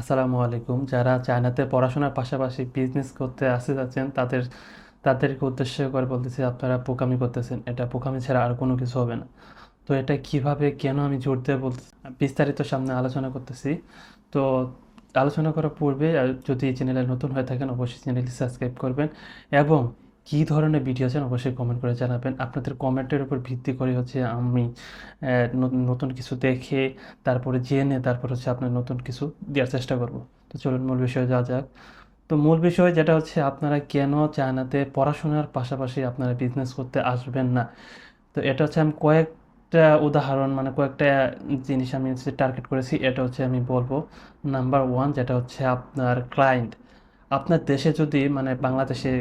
আসসালামু আলাইকুম। যারা চায়নাতে পড়াশোনার পাশাপাশি বিজনেস করতে আসতে যাচ্ছেন, তাদের, তাদেরকে উদ্দেশ্য করে বলতেছি, আপনারা পোকামি করতেছেন। এটা পোকামি ছাড়া আর কোনো কিছু হবে না। তো এটা কীভাবে, কেন আমি জোর দিয়ে বলতেছি বিস্তারিত সামনে আলোচনা করতেছি। তো আলোচনা করার পূর্বে যদি চ্যানেলে নতুন হয়ে থাকেন, অবশ্যই চ্যানেলটি সাবস্ক্রাইব করবেন এবং কী ধরনের ভিডিও আছেন অবশ্যই কমেন্ট করে জানাবেন। আপনাদের কমেন্টের উপর ভিত্তি করে হচ্ছে আমি নতুন কিছু দেখে তারপরে জেনে তারপর হচ্ছে আপনার নতুন কিছু দেওয়ার চেষ্টা করব। তো চলুন মূল বিষয়ে যাওয়া যাক। তো মূল বিষয় যেটা হচ্ছে আপনারা কেন চায়নাতে পড়াশোনার পাশাপাশি আপনারা বিজনেস করতে আসবেন না? তো এটা হচ্ছে আমি কয়েকটা উদাহরণ মানে কয়েকটা জিনিস আমি হচ্ছে টার্গেট করেছি। এটা হচ্ছে আমি বলব নাম্বার ওয়ান যেটা হচ্ছে আপনার ক্লায়েন্ট আপনার দেশে যদি মানে বাংলাদেশে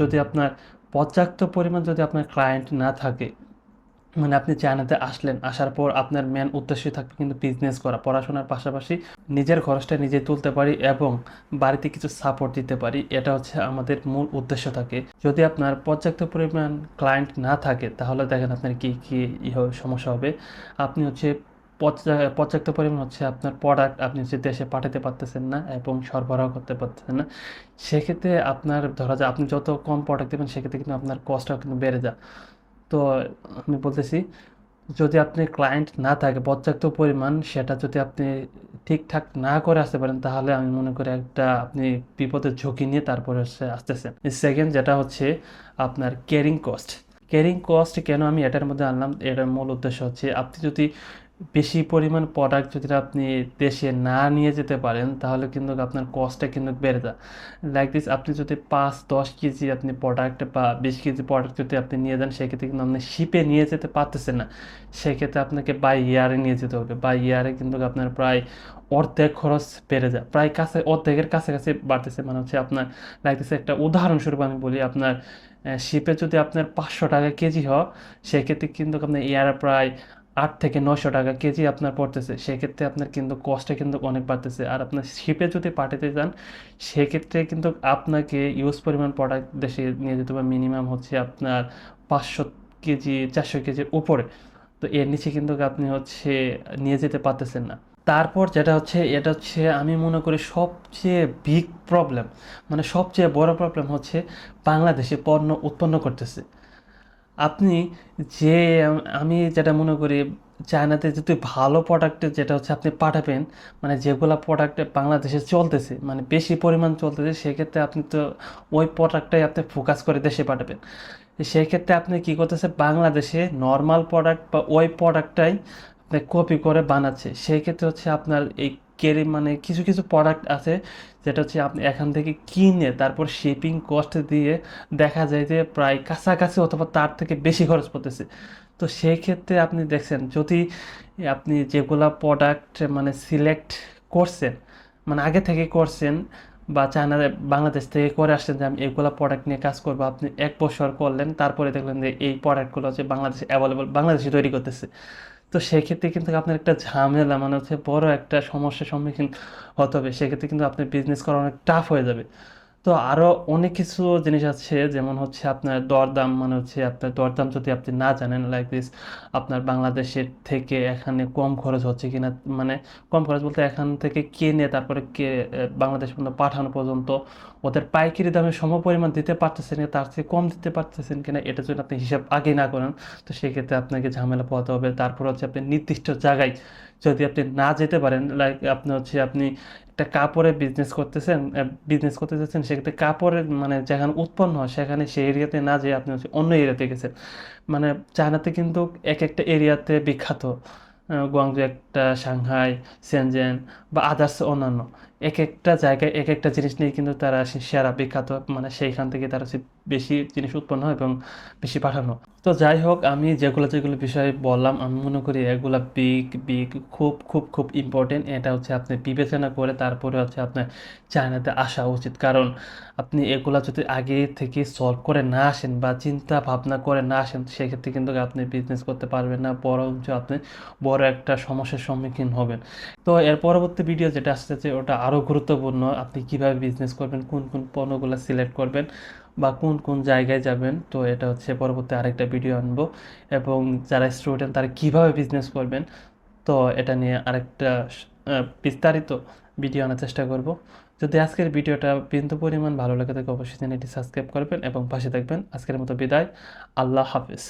যদি আপনার পর্যাপ্ত পরিমাণ যদি আপনার ক্লায়েন্ট না থাকে মানে আপনি চায়নাতে আসলেন, আসার পর আপনার মেন উদ্দেশ্যই থাকবে কিন্তু বিজনেস করা, পড়াশোনার পাশাপাশি নিজের খরচটা নিজে তুলতে পারি এবং বাড়িতে কিছু সাপোর্ট দিতে পারি, এটা হচ্ছে আমাদের মূল উদ্দেশ্য থাকে। যদি আপনার পর্যাপ্ত পরিমাণ ক্লায়েন্ট না থাকে, তাহলে দেখেন আপনার কি কি সমস্যা হবে। আপনি হচ্ছে পর্যাপ্ত পরিমাণ হচ্ছে আপনার প্রোডাক্ট আপনি হচ্ছে দেশে পাঠাতে পারতেছেন না এবং সরবরাহ করতে পারতেছেন না, সেক্ষেত্রে আপনার ধরা যায় আপনি যত কম প্রোডাক্ট দেবেন, সেক্ষেত্রে কিন্তু আপনার কস্টটাও কিন্তু বেড়ে যায়। তো আমি বলতেছি, যদি আপনি ক্লায়েন্ট না থাকে, পর্যাপ্ত পরিমাণ সেটা যদি আপনি ঠিকঠাক না করে আসতে পারেন, তাহলে আমি মনে করি একটা আপনি বিপদের ঝুঁকি নিয়ে তারপরে হচ্ছে আসতেছেন। সেকেন্ড যেটা হচ্ছে আপনার ক্যারিং কস্ট ক্যারিং কস্ট কেন আমি এটার মধ্যে আনলাম? এটার মূল উদ্দেশ্য হচ্ছে, আপনি যদি বেশি পরিমাণ প্রোডাক্ট যদি আপনি দেশে না নিয়ে যেতে পারেন, তাহলে কিন্তু আপনার কস্টটা কিন্তু বেড়ে যায়। লাইক দিস আপনি যদি পাঁচ, দশ কেজি আপনি প্রোডাক্ট বা বিশ কেজি প্রোডাক্ট যদি আপনি নিয়ে যান, সেক্ষেত্রে কিন্তু আপনি শিপে নিয়ে যেতে পারতেছেন না। সেক্ষেত্রে আপনাকে বাই ইয়ারে নিয়ে যেতে হবে। বাই ইয়ারে কিন্তু আপনার প্রায় অর্ধেক খরচ বেড়ে যায়। প্রায় কাছে, অর্ধেকের কাছাকাছি বাড়তেছে। মানে হচ্ছে আপনার লাগতেছে একটা উদাহরণস্বরূপ আমি বলি, আপনার শিপে যদি আপনার পাঁচশো টাকা কেজি হয়, সেক্ষেত্রে কিন্তু আপনার এয়ারে প্রায় আট থেকে নশো টাকা কেজি আপনার পড়তেছে, সেক্ষেত্রে আপনার কিন্তু কস্টটা কিন্তু অনেক বাড়তেছে। আর আপনার শিপে যদি পাঠাতে যান সেক্ষেত্রে কিন্তু আপনাকে ইউজ পরিমাণ প্রোডাক্ট দেশে নিয়ে যেতে হবে। মিনিমাম হচ্ছে আপনার পাঁচশো কেজি, চারশো কেজির উপরে। তো এর নিচে কিন্তু আপনি হচ্ছে নিয়ে যেতে পারতেছেন না। তারপর যেটা হচ্ছে, এটা হচ্ছে আমি মনে করি সবচেয়ে বিগ প্রবলেম মানে সবচেয়ে বড় প্রবলেম হচ্ছে বাংলাদেশে পণ্য উৎপন্ন করতেছে। আপনি যে, আমি যেটা মনে করি চায়নাতে যদি ভালো প্রোডাক্টে যেটা হচ্ছে আপনি পাঠাবেন মানে যেগুলো প্রোডাক্টে বাংলাদেশে চলতেছে মানে বেশি পরিমাণ চলতেছে, সেক্ষেত্রে আপনি তো ওই প্রোডাক্টটাই আপনি ফোকাস করে দেশে পাঠাবেন। সেই ক্ষেত্রে আপনি কি করতেছে, বাংলাদেশে নর্মাল প্রোডাক্ট বা ওই প্রোডাক্টটাই কপি করে বানাচ্ছে। সেই ক্ষেত্রে হচ্ছে আপনার এই কেরি মানে কিছু কিছু প্রোডাক্ট আছে যেটা হচ্ছে আপনি এখান থেকে কিনে তারপর শিপিং কস্ট দিয়ে দেখা যায় যে প্রায় কাছাকাছি অথবা তার থেকে বেশি খরচ পড়তেছে। তো সেই ক্ষেত্রে আপনি দেখছেন যদি আপনি যেগুলা প্রোডাক্ট মানে সিলেক্ট করছেন মানে আগে থেকে করছেন বা চায়না বাংলাদেশ থেকে করে আসছেন যে আমি এগুলা প্রোডাক্ট নিয়ে কাজ করব, আপনি এক বছর করলেন, তারপরে দেখলেন যে এই প্রোডাক্টগুলো হচ্ছে বাংলাদেশে অ্যাভেলেবল বাংলাদেশে তৈরি করতেছে। তো সেক্ষেত্রে কিন্তু আপনার একটা ঝামেলা মানে হচ্ছে বড় একটা সমস্যার সম্মুখীন হতে হবে। সেক্ষেত্রে কিন্তু আপনার বিজনেস করা অনেক টাফ হয়ে যাবে। তো আরও অনেক কিছু জিনিস আছে, যেমন হচ্ছে আপনার দরদাম মানে হচ্ছে আপনার দরদাম যদি আপনি না জানেন লাইক দিস আপনার বাংলাদেশের থেকে এখানে কম খরচ হচ্ছে কিনা মানে কম খরচ বলতে এখান থেকে কিনে তারপরে কে বাংলাদেশ পর্যন্ত পাঠানো পর্যন্ত ওদের পাইকারি দামে সমপরিমাণ দিতে পারতেছেন তার থেকে কম দিতে পারতেছেন কিনা, এটা যদি আপনি হিসাব আগে না করেন, তো সেক্ষেত্রে আপনাকে ঝামেলা পোহাতে হবে। তারপর হচ্ছে আপনি নির্দিষ্ট জায়গায় যদি আপনি না যেতে পারেন লাইক আপনি হচ্ছে আপনি একটা কাপড়ের বিজনেস করতেছেন বিজনেস করতে যাচ্ছেন, সেক্ষেত্রে কাপড়ের মানে যেখানে উৎপন্ন হয়, সেখানে সেই এরিয়াতে না যেয়ে আপনি হচ্ছে অন্য এরিয়াতে গেছেন। মানে চায়নাতে কিন্তু এক একটা এরিয়াতে বিখ্যাত গুয়াংজু একটা, সাংহাই, সেনজেন বা আদার্স অন্যান্য। এক একটা জায়গায় এক একটা জিনিস নিয়ে কিন্তু তারা সেরা বিখ্যাত মানে সেইখান থেকে তারা বেশি জিনিস উৎপন্ন হয় এবং বেশি পাঠানো। তো যাই হোক, আমি যেগুলো যেগুলো বিষয়ে বললাম, আমি মনে করি এগুলা বিগ বিগ খুব খুব খুব ইম্পর্টেন্ট এটা হচ্ছে আপনি বিবেচনা করে তারপরে হচ্ছে আপনার চায়নাতে আসা উচিত। কারণ আপনি এগুলা যদি আগে থেকে সলভ করে না আসেন বা চিন্তা ভাবনা করে না আসেন, সেক্ষেত্রে কিন্তু আপনি বিজনেস করতে পারবেন না, বরঞ্চ আপনি বড় একটা সমস্যার সম্মুখীন হবেন। তো এর পরবর্তী ভিডিও যেটা আসতেছে, ওটা আরও গুরুত্বপূর্ণ আপনি কীভাবে বিজনেস করবেন, কোন কোন পণ্যগুলো সিলেক্ট করবেন বা কোন কোন জায়গায় যাবেন, তো এটা হচ্ছে পরবর্তী আরেকটা ভিডিও আনব। এবং যারা স্টুডেন্ট তারা কীভাবে বিজনেস করবেন, তো এটা নিয়ে আরেকটা বিস্তারিত ভিডিও আনার চেষ্টা করব। যদি আজকের ভিডিওটা বিন্দু পরিমাণ ভালো লাগে থাকে, অবশ্যই চ্যানেলটি সাবস্ক্রাইব করবেন এবং পাশে থাকবেন। আজকের মতো বিদায়। আল্লাহ হাফিজ।